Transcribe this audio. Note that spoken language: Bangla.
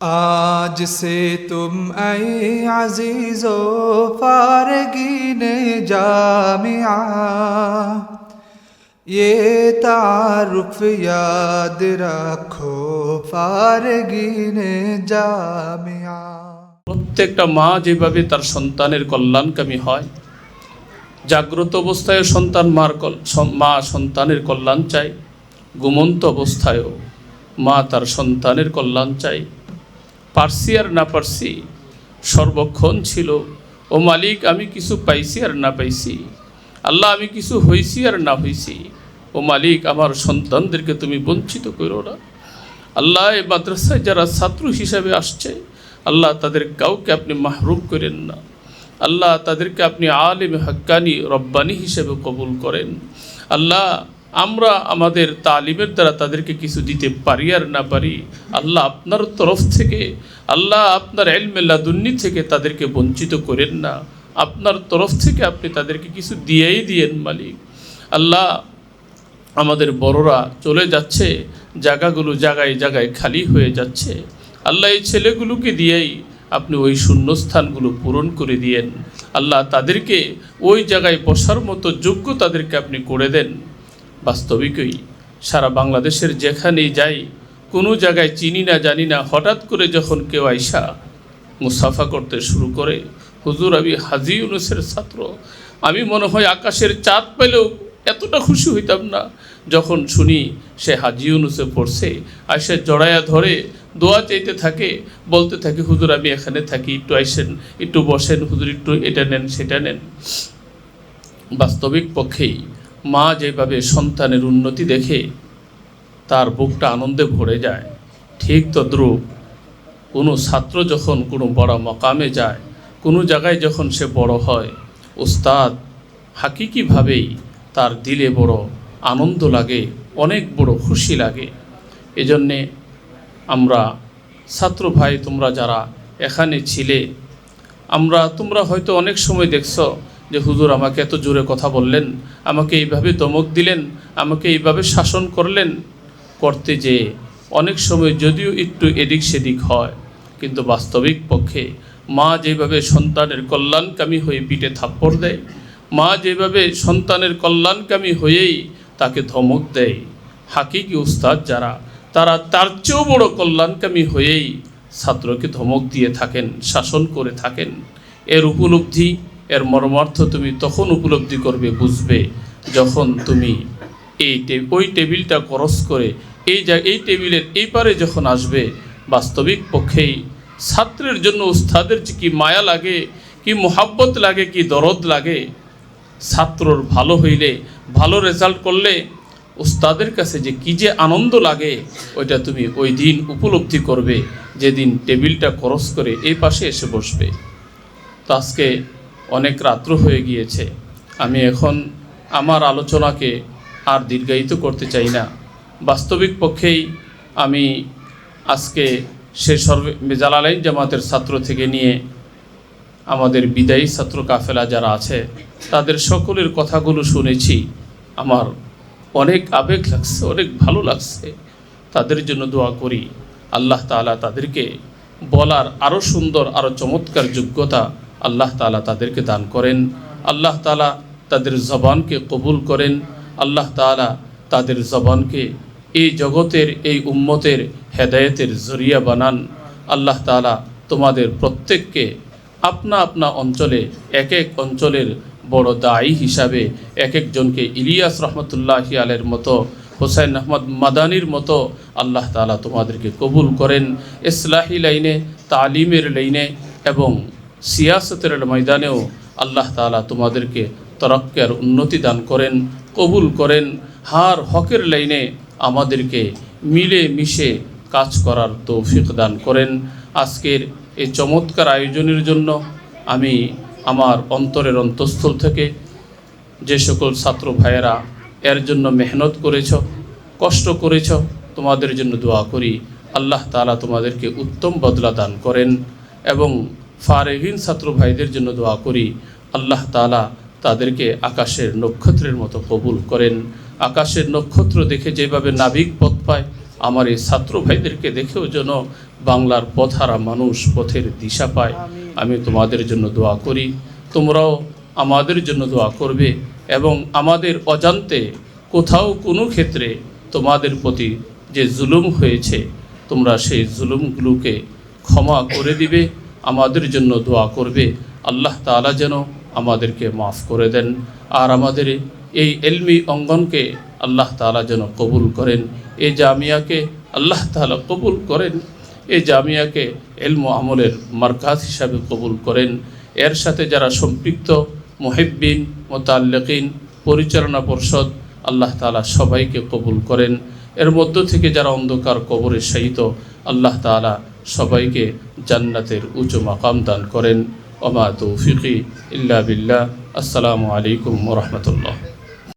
आज से तुम ऐ अजीजो फारगीन जामिया ये तारुफ याद रखो फारगीन जामिया প্রত্যেকটা মা যেভাবে তার সন্তানের কল্যাণকামী হয় জাগ্রত অবস্থায় সন্তান মার কল- সন- মা সন্তানের কল্যাণ চায় ঘুমন্ত অবস্থায়ও মা তার সন্তানের কল্যাণ চায় পারসি আর না পারসি, সর্বক্ষণ ছিল। ও মালিক, আমি কিছু পাইছি আর না পাইছি। আল্লাহ, আমি কিছু হইছি আর না হইছি। ও মালিক, আমার সন্তানদেরকে তুমি বঞ্চিত করো না। আল্লাহ, এই মাদ্রাসায় যারা ছাত্র হিসাবে আসছে, আল্লাহ, তাদের কাউকে আপনি মাহরুম করেন না। আল্লাহ, তাদেরকে আপনি আলিম হাক্কানি রব্বানি হিসেবে কবুল করেন। আল্লাহ আমরা আমাদের তালিমের দ্বারা তাদেরকে কিছু দিতে পারি আর না পারি, আল্লাহ আপনার তরফ থেকে, আল্লাহ আপনার এলমেল্লা দুর্নি থেকে তাদেরকে বঞ্চিত করেন না। আপনার তরফ থেকে আপনি তাদেরকে কিছু দিয়েই দিয়েন মালিক। আল্লাহ আমাদের বড়রা চলে যাচ্ছে, জায়গাগুলো জায়গায় জায়গায় খালি হয়ে যাচ্ছে। আল্লাহ এই ছেলেগুলোকে দিয়েই আপনি ওই শূন্যস্থানগুলো পূরণ করে দিয়েন। আল্লাহ তাদেরকে ওই জায়গায় বসার মতো যোগ্য তাদেরকে আপনি করে দেন। বাস্তবিকই। সারা বাংলাদেশের যেখানেই যাই, কোনো জায়গায় চিনি না, জানি না, হঠাৎ করে যখন কেউ আইসা মুসাফা করতে শুরু করে, হুজুর আমি হাজি ইউনুসের ছাত্র। আমি মনে হয় আকাশের চাঁদ পেলেও এতটা খুশি হইতাম না। যখন শুনি সে হাজি ইউনুসে পড়ছে আর সে জড়ায়া ধরে দোয়া চাইতে থাকে, বলতে থাকে, হুজুর, আমি এখানে থাকি, একটু আইসেন, একটু বসেন, হুজুর, একটু এটা নেন, সেটা নেন। বাস্তবিক পক্ষেই মা যেভাবে সন্তানের উন্নতি দেখে তার বুকটা আনন্দে ভরে যায়, ঠিক তদ্রূপ কোনো ছাত্র যখন কোনো বড় মকামে যায়, কোনো জায়গায় যখন সে বড় হয়, উস্তাদ হাকিকিভাবেই তার দিলে বড় আনন্দ লাগে, অনেক বড় খুশি লাগে। এজন্যে আমরা ছাত্র ভাই তোমরা যারা এখানে ছিলে, আমরা তোমরা হয়তো অনেক সময় দেখছ যে, হুজুর, আমাকে এত জোরে কথা বললেন, আমাকে এইভাবে দমক দিলেন, আমাকে এইভাবে শাসন করলেন করতে যে অনেক সময় যদিও একটু এদিক সেদিক হয়, কিন্তু বাস্তবিক পক্ষে মা যেভাবে সন্তানের কল্যাণকামী হয়ে পিঠে থাপ্পড় দেয়, মা যেভাবে সন্তানের কল্যাণকামী হয়েই তাকে ধমক দেয়, হাকিকি উস্তাদ যারা, তারা তার চেয়েও বড় কল্যাণকামী হয়েই ছাত্রকে ধমক দিয়ে থাকেন, শাসন করে থাকেন। এর উপলব্ধি এর মর্মার্থ তুমি তখন উপলব্ধি করবে, বুঝবে, যখন তুমি এই ওই টেবিলটা ক্রস করে এই যা এই টেবিলের এই পারে যখন আসবে, বাস্তবিক পক্ষেই ছাত্রের জন্য উস্তাদের যে কি মায়া লাগে, কি মোহাব্বত লাগে, কি দরদ লাগে, ছাত্রর ভালো হইলে, ভালো রেজাল্ট করলে উস্তাদের কাছে যে কী যে আনন্দ লাগে, ওইটা তুমি ওই দিন উপলব্ধি করবে, যেদিন টেবিলটা ক্রস করে এই পাশে এসে বসবে। তো আজকে অনেক রাত্র হয়ে গিয়েছে। আমি এখন আমার আলোচনাকে আর দীর্ঘায়িত করতে চাই না। বাস্তবিক পক্ষেই আমি আজকে সে সর্বে জালালাইন জামাতের ছাত্র থেকে নিয়ে আমাদের বিদায়ী ছাত্র কাফেলা যারা আছে, তাদের সকলের কথাগুলো শুনেছি। আমার অনেক আবেগ লাগছে, অনেক ভালো লাগছে। তাদের জন্য দোয়া করি। আল্লাহ তাআলা তাদেরকে বলার আরও সুন্দর আরও চমৎকার যোগ্যতা আল্লাহ তালা তাদেরকে দান করেন। আল্লাহ তালা তাদের জবানকে কবুল করেন। আল্লাহ তাআলা তাদের জবানকে এই জগতের, এই উম্মতের হেদায়েতের জরিয়া বানান। আল্লাহ তালা তোমাদের প্রত্যেককে আপনা আপনা অঞ্চলে, এক এক অঞ্চলের বড় দায়ী হিসাবে, এক একজনকে ইলিয়াস রহমতুল্লাহি আলের মতো হোসেন আহমদ মাদানির মতো আল্লাহ তালা তোমাদেরকে কবুল করেন। ইসলাহি লাইনে, তালিমের লাইনে এবং সিয়াসতের ময়দানেও আল্লাহ তাআলা তোমাদেরকে তরক্কের উন্নতি দান করেন, কবুল করেন। হার হকের লাইনে আমাদেরকে মিলে মিশে কাজ করার তৌফিক দান করেন। আজকের এই চমৎকার আয়োজনের জন্য আমি আমার অন্তরের অন্তঃস্থল থেকে যে সকল ছাত্র ভাইয়েরা এর জন্য মেহনত করেছ, কষ্ট করেছ, তোমাদের জন্য দোয়া করি। আল্লাহ তাআলা তোমাদেরকে উত্তম বদলা দান করেন এবং ফারেহীন ছাত্র ভাইদের জন্য দোয়া করি। আল্লাহ তাআলা তাদেরকে আকাশের নক্ষত্রের মতো কবুল করেন। আকাশের নক্ষত্র দেখে যেভাবে নাবিক পথ পায় আমার এই ছাত্র ভাইদেরকে দেখেও যেন বাংলার পথহারা মানুষ পথের দিশা পায়। আমি তোমাদের জন্য দোয়া করি। তোমরাও আমাদের জন্য দোয়া করবে এবং আমাদের অজান্তে কোথাও কোনো ক্ষেত্রে তোমাদের প্রতি যে জুলুম হয়েছে তোমরা সেই জুলুমগুলোকে ক্ষমা করে দিবে। আমাদের জন্য দোয়া করবে। আল্লাহ তাআলা যেন আমাদেরকে মাফ করে দেন। আর আমাদের এই এলমি অঙ্গনকে আল্লাহ তাআলা যেন কবুল করেন। এই জামিয়াকে আল্লাহ তাআলা কবুল করেন। এই জামিয়াকে এলম আমলের মার্কাজ হিসাবে কবুল করেন। এর সাথে যারা সম্পৃক্ত, মুহিব্বিন, মোতাল্লিকিন, পরিচালনা পর্ষদ, আল্লাহ তাআলা সবাইকে কবুল করেন। এর মধ্য থেকে যারা অন্ধকার কবরে শায়িত, আল্লাহ তাআলা সবাইকে জান্নাতের উঁচু মাকাম দান করেন। অমা তৌফিকি ইল্লা বিল্লাহ। আসসালামু আলাইকুম রহমতুল্লাহ।